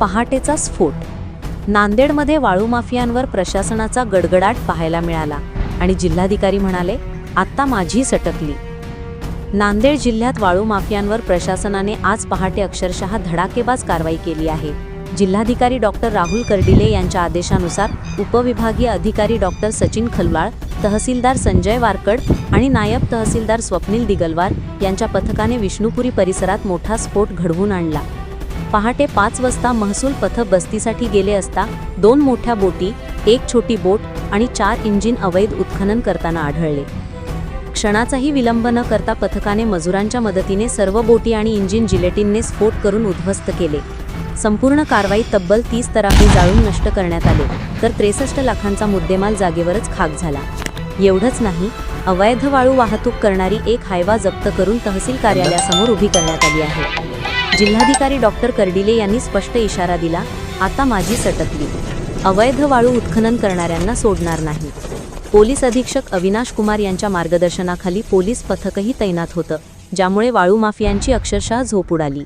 पहाटेचा स्फोट. नांदेडमध्ये वाळू माफियांवर प्रशासनाचा गडगडाट पाहायला मिळाला आणि जिल्हाधिकारी म्हणाले आत्ता माझी सटकली. नांदेड जिल्ह्यात वाळू माफियांवर प्रशासनाने आज पहाटे अक्षरशः धडाकेबाज कारवाई केली आहे. जिल्हाधिकारी डॉक्टर राहुल कर्डिले यांच्या आदेशानुसार उपविभागीय अधिकारी डॉक्टर सचिन खलवाळ तहसीलदार संजय वारकड आणि नायब तहसीलदार स्वप्नील दिगलवार यांच्या पथकाने विष्णुपुरी परिसरात मोठा स्फोट घडवून आणला. पहाटे पाच वाजता महसूल पथक बस्तीसाठी गेले असता दोन मोठ्या बोटी एक छोटी बोट आणि चार इंजिन अवैध उत्खनन करताना आढळले. क्षणाचाही विलंब न करता पथकाने मजुरांच्या मदतीने सर्व बोटी आणि इंजिन जिलेटिनने स्फोट करून उद्ध्वस्त केले. संपूर्ण कारवाई तब्बल तीस तराफे जाळून नष्ट करण्यात आले तर त्रेसष्ट लाखांचा मुद्देमाल जागेवरच खाक झाला. एवढंच नाही अवैध वाळू वाहतूक करणारी एक हायवा जप्त करून तहसील कार्यालयासमोर उभी करण्यात आली आहे. जिल्हाधिकारी डॉक्टर कर्डिले यांनी स्पष्ट इशारा दिला आता माझी सटकली. अवैध वाळू उत्खनन करणाऱ्यांना सोडणार नाही. पोलीस अधीक्षक अविनाश कुमार यांच्या मार्गदर्शनाखाली पोलीस पथकही तैनात होतं ज्यामुळे वाळू माफियांची अक्षरशः झोप उडाली.